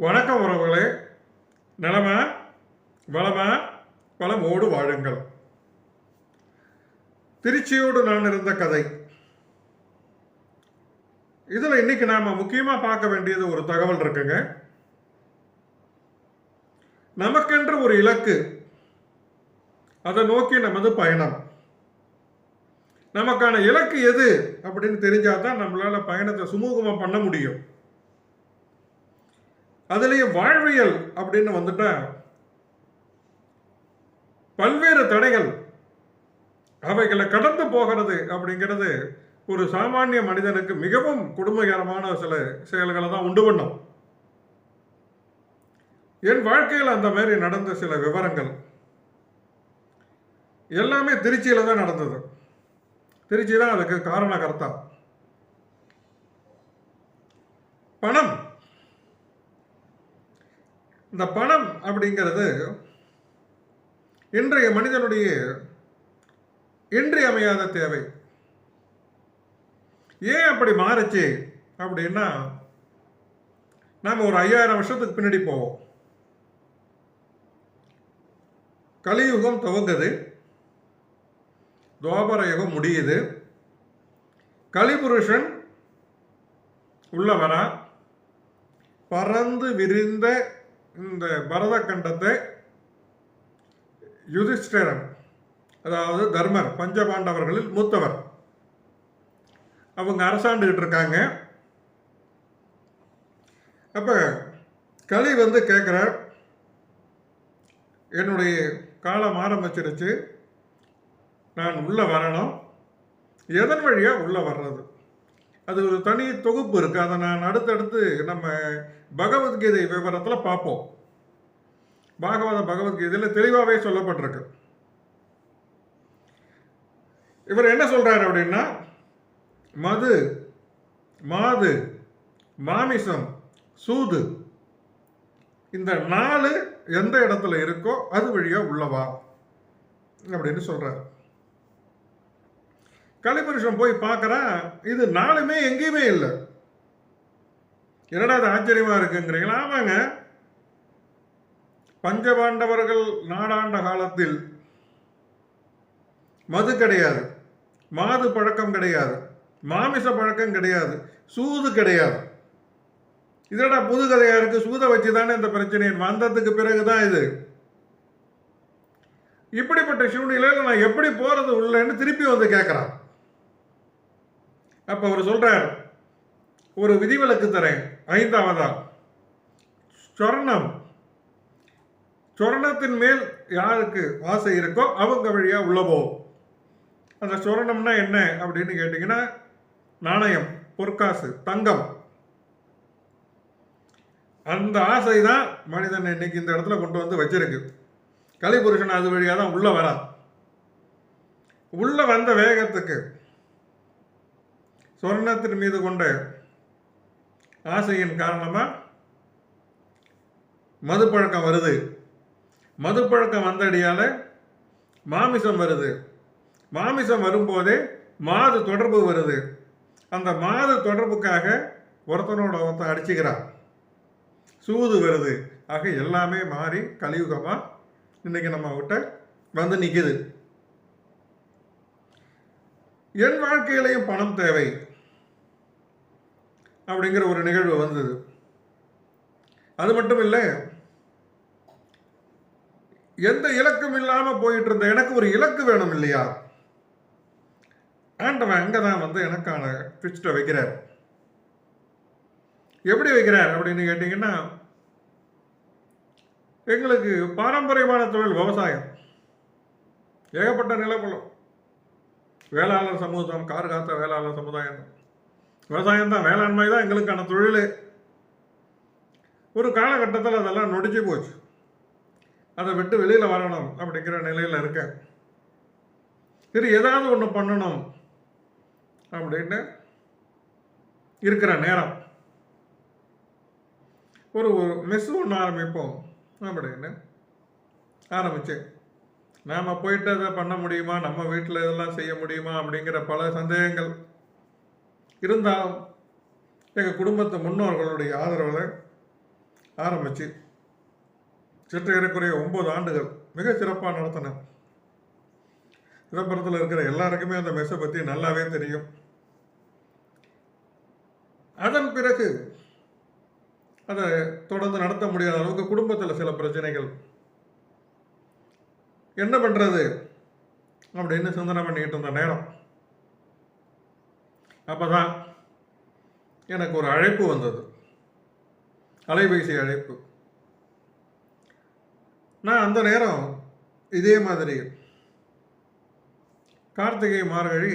வணக்கம் உறவுகளே. நலமா? வளமா? வளமோடு வாழுங்கள். திருச்சியோடு நான் இருந்த கதை. இதில் இன்னைக்கு நாம் முக்கியமாக பார்க்க வேண்டியது ஒரு தகவல் இருக்குங்க. நமக்கென்று ஒரு இலக்கு. அதை நோக்கி நமது பயணம். நமக்கான இலக்கு எது? அப்படின்னு தெரிஞ்சாதான் நம்மளால பயணத்தை சுமூகமாக பண்ண முடியும். அதுலேயே வாழ்வியல் அப்படின்னு வந்துட்டா பல்வேறு தடைகள் அவைகளை கடந்து போகிறது அப்படிங்கிறது ஒரு சாமானிய மனிதனுக்கு மிகவும் கொடுமைகரமான சில செயல்களை தான் உண்டு பண்ணும். என் வாழ்க்கையில் அந்த மாதிரி நடந்த சில விவரங்கள் எல்லாமே திருச்சியில் தான் நடந்தது. திருச்சி தான் அதுக்கு காரண கர்த்தா பணம் இந்த பணம் அப்படிங்கிறது இன்றைய மனிதனுடைய இன்றியமையாத தேவை. ஏன் அப்படி மாறுச்சு அப்படின்னா நாம் ஒரு ஐயாயிரம் வருஷத்துக்கு பின்னாடி போவோம். கலியுகம் துவங்குது. துவாபர யுகம் முடியுது. கலிபுருஷன் உள்ளவனா? பறந்து விரிந்த இந்த பரத கண்டத்தை யுதிஷ்டிரன் அதாவது தர்மர் பஞ்சபாண்டவர்களில் மூத்தவர். அவங்க அரசாண்டுகிட்டு இருக்காங்க. அப்போ களி வந்து கேட்குறார் என்னுடைய காலம் ஆரம்பிச்சிருச்சு. நான் உள்ளே வரணும். எதன் வழியாக உள்ளே வர்றது? அது ஒரு தனி தொகுப்பு இருக்குது அதை நான் அடுத்தடுத்து நம்ம பகவத்கீதை விவரத்தில் பார்ப்போம். பாகவத பகவத்கீதையில் தெளிவாகவே சொல்லப்பட்டிருக்கு. இவர் என்ன சொல்கிறார் அப்படின்னா மது மாது மாமிசம் சூது இந்த நாலு எந்த இடத்துல இருக்கோ அது வழியாக உள்ளவா? அப்படின்னு சொல்கிறார் கலைபுருஷன் போய் பார்க்குறான். இது நாலுமே எங்கேயுமே இல்லை. என்னடா அது ஆச்சரியமாக இருக்குங்கிறீங்களா? ஆமாங்க. பஞ்சபாண்டவர்கள் நாடாண்ட காலத்தில் மது கிடையாது. மாது பழக்கம் கிடையாது. மாமிச பழக்கம் கிடையாது. சூது கிடையாது. இதடா புது கதையாக இருக்குது சூதை வச்சு தானே இந்த பிரச்சனை? வந்ததுக்கு பிறகுதான் இது. இப்படிப்பட்ட சூழ்நிலையில் நான் எப்படி போகிறது உள்ளேன்னு திருப்பி வந்து கேட்குறான். அப்ப அவர் சொல்றார் ஒரு விதிவிலக்கு தரேன். ஐந்தாவதா? சொர்ணம். சொர்ணத்தின் மேல் யாருக்கு ஆசை இருக்கோ அவங்க வழியா உள்ள போகும் அந்த சொர்ணம்னா என்ன அப்படின்னு கேட்டீங்கன்னா நாணயம் பொற்காசு தங்கம். அந்த ஆசை தான் மனிதன் இன்னைக்கு இந்த இடத்துல கொண்டு வந்து வச்சிருக்கு. கலிபுருஷன் அது வழியாக தான் உள்ள வரா உள்ள வந்த வேகத்துக்கு சொர்ணத்தின் மீது கொண்ட ஆசையின் காரணமாக மது பழக்கம் வருது. மது பழக்கம் வந்தடியால் மாமிசம் வருது. மாமிசம் வரும்போதே மாது தொடர்பு வருது. அந்த மாது தொடர்புக்காக ஒருத்தனோட ஒருத்தன் அடிச்சுக்கிறான். சூது வருது. ஆக எல்லாமே மாறி கலியுகமாக இன்னைக்கு நம்ம விட்ட வந்து நிற்கிது என் வாழ்க்கையிலையும் பணம் தேவை. அப்படிங்கிற ஒரு நிகழ்வு வந்தது. அது மட்டும் இல்லை எந்த இலக்கும் இல்லாமல் போயிட்டு இருந்த எனக்கு ஒரு இலக்கு வேணும் இல்லையா? ஆண்டவன் அங்கே தான் வந்து எனக்கான ட்விஸ்ட்டை வைக்கிறார். எப்படி வைக்கிறார் அப்படின்னு கேட்டிங்கன்னா எங்களுக்கு பாரம்பரியமான தொழில் விவசாயம். ஏகப்பட்ட நிலப்பலம் வேளாளர் சமூகம் கார் காத்த வேளாளர் சமுதாயம். தான் விவசாயம் தான் வேளாண்மை தான் எங்களுக்கான தொழில். ஒரு காலகட்டத்தில் அதெல்லாம் நொடிச்சு போச்சு. அதை விட்டு வெளியில் வரணும் அப்படிங்கிற நிலையில் இருக்கேன். சரி ஏதாவது ஒன்று பண்ணணும் அப்படின்னு இருக்கிற நேரம். ஒரு ஒரு மெஸ் ஒன்று ஆரம்பிப்போம் அப்படின்னு ஆரம்பித்தேன் நாம் போயிட்டு அதை பண்ண முடியுமா? நம்ம வீட்டில் இதெல்லாம் செய்ய முடியுமா? அப்படிங்கிற பல சந்தேகங்கள். இருந்தாலும் எங்கள் குடும்பத்து முன்னோர்களுடைய ஆதரவில் ஆரம்பிச்சு சற்று ஏறக்குறைய ஒம்பது ஆண்டுகள் மிக சிறப்பாக நடத்தினேன் சிதம்பரத்தில் இருக்கிற எல்லாருக்குமே அந்த மெஸ்ஸை பற்றி நல்லாவே தெரியும். அதன் பிறகு அதை தொடர்ந்து நடத்த முடியாத அளவுக்கு குடும்பத்தில் சில பிரச்சனைகள். என்ன பண்ணுறது அப்படின்னு சிந்தனை பண்ணிக்கிட்டு இருந்த நேரம். அப்போ தான் எனக்கு ஒரு அழைப்பு வந்தது. அலைபேசி அழைப்பு. நான் அந்த நேரம் இதே மாதிரி கார்த்திகை மார்கழி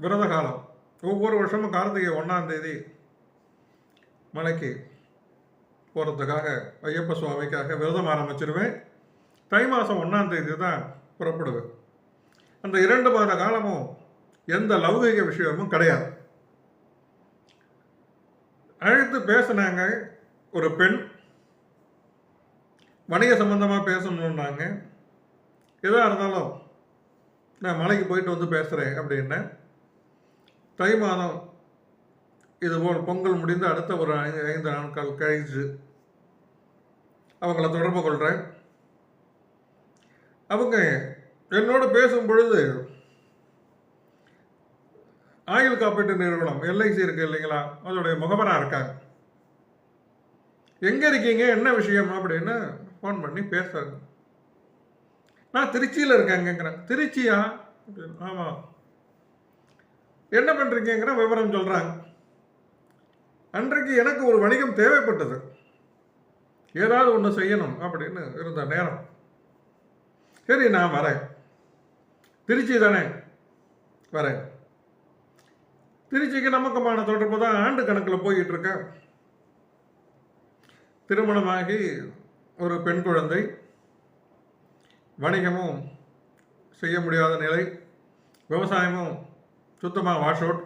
விரத காலம் ஒவ்வொரு வருஷமும் கார்த்திகை ஒன்றாம் தேதி மலைக்கு போகிறதுக்காக ஐயப்ப சுவாமிக்காக விரதம் ஆரம்பிச்சிருவேன். தை மாதம் ஒன்றாம் தேதி தான் புறப்படுவேன். அந்த இரண்டு மாத காலமும் எந்த லௌகிக விஷயமும் கிடையாது. அழைத்து பேசினாங்க ஒரு பெண். வணிக சம்பந்தமாக பேசணுன்னாங்க எதாக இருந்தாலும் நான் மலைக்கு போயிட்டு வந்து பேசுகிறேன் அப்படின்னேன் தை மாதம் இதுபோல் பொங்கல் முடிந்து அடுத்த ஒரு ஐந்து ஐந்து நாட்கள் கழிச்சு அவங்கள தொடர்பு கொள்கிறேன் அவங்க என்னோட பேசும் பொழுது ஆயுள் காப்பீட்டு நிறுவனம் எல்ஐசி இருக்கு இல்லைங்களா? அதோடைய முகவராக இருக்காங்க எங்கே இருக்கீங்க? என்ன விஷயம்? அப்படின்னு ஃபோன் பண்ணி பேசுறாங்க நான் திருச்சியில் இருக்கேங்கிறேன் திருச்சியா? ஆமாம் என்ன பண்ணுறீங்கிற விவரம் சொல்கிறாங்க அன்றைக்கு எனக்கு ஒரு வணிகம் தேவைப்பட்டது. ஏதாவது ஒன்று செய்யணும் அப்படின்னு இருந்த நேரம். சரி நான் வரேன். திருச்சி தானே? வரேன். திருச்சிக்கு நமக்குமான தொடர்பு தான் ஆண்டு கணக்கில் போயிட்டு இருக்க. திருமணமாகி ஒரு பெண் குழந்தை. வணிகமும் செய்ய முடியாத நிலை. விவசாயமும் சுத்தமாக வாஷ் அவுட்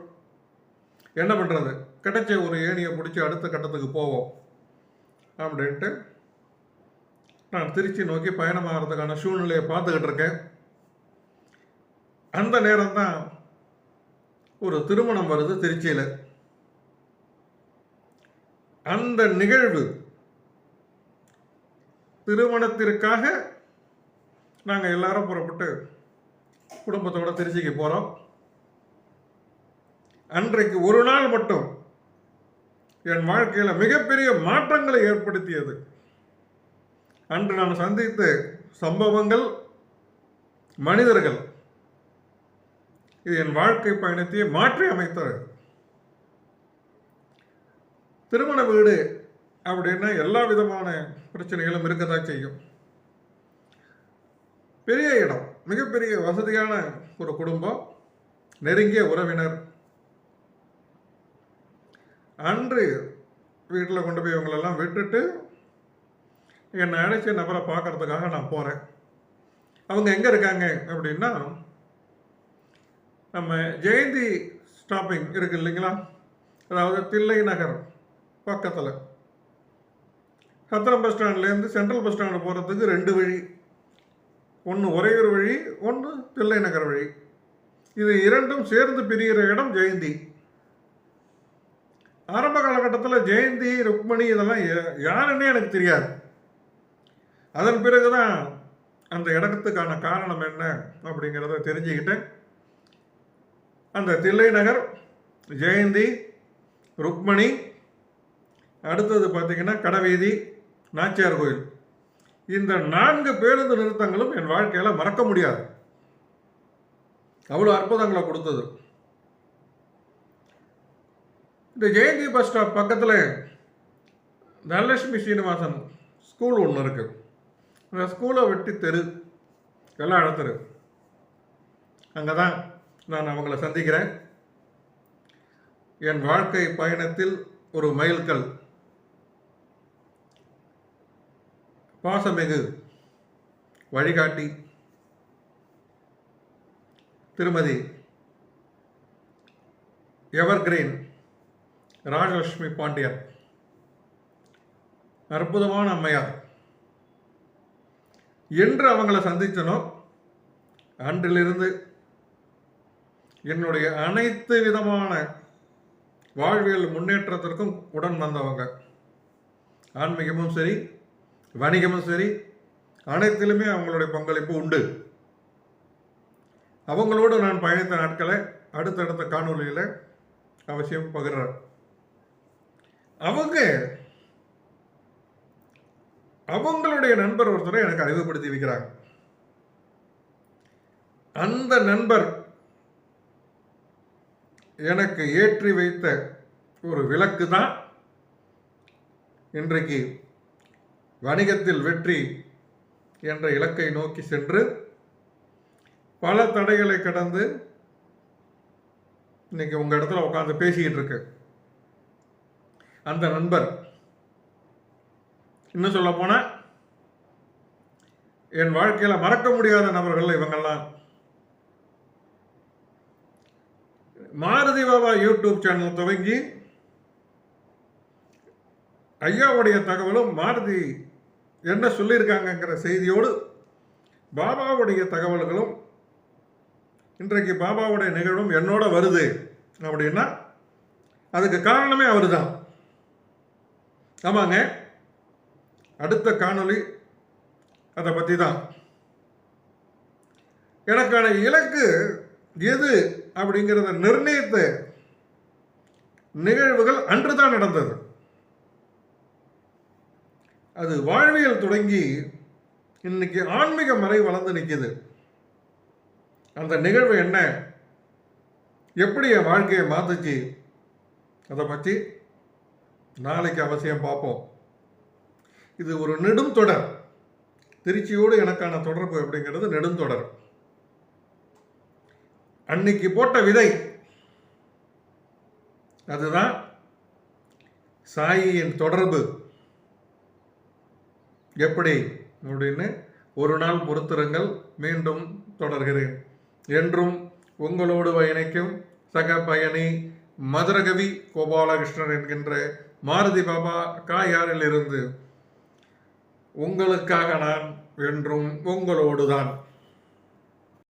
என்ன பண்ணுறது கிடைச்ச ஒரு ஏணியை பிடிச்சி அடுத்த கட்டத்துக்கு போவோம். அப்படின்ட்டு நான் திருச்சி நோக்கி பயணமாகிறதுக்கான சூழ்நிலையை பார்த்துக்கிட்டு இருக்கேன். அந்த நேரம் தான் ஒரு திருமணம் வருது திருச்சியில். அந்த நிகழ்வு திருமணத்திற்காக நாங்கள் எல்லாரும் புறப்பட்டு குடும்பத்தோட திருச்சிக்கு போகிறோம் அன்றைக்கு ஒரு நாள் மட்டும் என் வாழ்க்கையில் மிகப்பெரிய மாற்றங்களை ஏற்படுத்தியது. அன்று நான் சந்தித்த சம்பவங்கள் மனிதர்கள் இது என் வாழ்க்கை பயணத்தையே மாற்றி அமைத்தது. திருமண வீடு அப்படின்னா எல்லா விதமான பிரச்சனைகளும் இருக்கதான் செய்யும். பெரிய இடம் மிகப்பெரிய வசதியான ஒரு குடும்பம் நெருங்கிய உறவினர். அன்று வீட்டில் கொண்டு போய் இவங்களெல்லாம் விட்டுட்டு என்னை அழைச்ச நபரை பார்க்கறதுக்காக நான் போகிறேன் அவங்க எங்கே இருக்காங்க அப்படின்னா நம்ம ஜெயந்தி ஸ்டாப்பிங் இருக்கு இல்லைங்களா? அதாவது தில்லை நகர் பக்கத்தில். சத்திரம் பஸ் ஸ்டாண்ட்லேருந்து சென்ட்ரல் பஸ் ஸ்டாண்டு போகிறதுக்கு ரெண்டு வழி. ஒன்று உறையூர் வழி ஒன்று தில்லை நகர் வழி. இது இரண்டும் சேர்ந்து பிரிகிற இடம் ஜெயந்தி. ஆரம்ப காலகட்டத்தில் ஜெயந்தி ருக்மணி இதெல்லாம் யாருன்னே எனக்கு தெரியாது. அதன் பிறகு தான் அந்த இடத்துக்கான காரணம் என்ன அப்படிங்கிறத தெரிஞ்சுக்கிட்டேன். அந்த தில்லை நகர் ஜெயந்தி ருக்மணி அடுத்தது பார்த்தீங்கன்னா கடவீதி நாச்சியார் கோயில். இந்த நான்கு பேருந்து நிறுத்தங்களும் என் வாழ்க்கையில் மறக்க முடியாது. அவ்வளோ அற்புதங்களை கொடுத்தது. இந்த ஜெயந்தி பஸ் ஸ்டாப் பக்கத்தில் தனலட்சுமி சீனிவாசன் ஸ்கூல் ஒன்று இருக்குது அந்த ஸ்கூலை வெட்டி தெரு எல்லா இடத்துல அங்கே தான் நான் அவங்கள சந்திக்கிறேன். என் வாழ்க்கை பயணத்தில் ஒரு மைல்கல். பாசமிகு வழிகாட்டி திருமதி எவர்கிரீன் ராஜலட்சுமி பாண்டியன். அற்புதமான அம்மையார். என்று அவங்கள சந்தித்தனோ? அன்றிலிருந்து என்னுடைய அனைத்து விதமான வாழ்வியல் முன்னேற்றத்திற்கும் உடன் வந்தவங்க. ஆன்மீகமும் சரி வணிகமும் சரி அனைத்திலுமே அவங்களுடைய பங்களிப்பு உண்டு. அவங்களோடு நான் பயணித்த நாட்களை அடுத்தடுத்த காணொளியில் அவசியம் பகிர்றேன். அவங்க அவங்களுடைய நண்பர் ஒருத்தரை எனக்கு அறிவுப்படுத்தி வைக்கிறாங்க. அந்த நண்பர் எனக்கு ஏற்றி வைத்த ஒரு விளக்கு தான் இன்றைக்கு வணிகத்தில் வெற்றி என்ற இலக்கை நோக்கி சென்று பல தடைகளை கடந்து இன்னைக்கு உங்கள் இடத்துல உட்காந்து பேசிக்கிட்டு இருக்கு. அந்த நண்பர் இன்னும் சொல்ல போனால் என் வாழ்க்கையில் மறக்க முடியாத நபர்கள் இவங்கெல்லாம். மாருதி பாபா யூடியூப் சேனல் துவங்கி ஐயாவுடைய தகவலும் மாருதி என்ன சொல்லியிருக்காங்கங்கிற செய்தியோடு பாபாவுடைய தகவல்களும் இன்றைக்கு பாபாவுடைய நிகழ்வும் என்னோட வருது அப்படின்னா அதுக்கு காரணமே அவர் தான் ஆமாங்க. அடுத்த காணொளி அதை பற்றி தான் எனக்கான இலக்கு எது அப்படிங்கிறத நிர்ணயித்த நிகழ்வுகள் அன்று தான் நடந்தது. அது வாழ்வியல் தொடங்கி இன்னைக்கு ஆன்மீக மறை வளர்ந்து நிற்கிது அந்த நிகழ்வு என்ன? எப்படி என் வாழ்க்கையை மாத்துச்சு? அதை பற்றி நாளைக்கு அவசியம் பார்ப்போம். இது ஒரு நெடும் தொடர் திருச்சியோடு எனக்கான தொடர்பு அப்படிங்கிறது நெடுந்தொடர். அன்னைக்கு போட்ட விதை. அதுதான் சாயியின் தொடர்பு. எப்படி? அப்படின்னு ஒரு நாள் பொறுத்திருங்கள் மீண்டும் தொடர்கிறேன். என்றும் உங்களோடு பயணிக்கும் சக பயணி மதுரகவி கோபாலகிருஷ்ணன் என்கின்ற மாருதி பாபா காயாரில் இருந்து உங்களுக்காக நான் என்றும் உங்களோடு தான்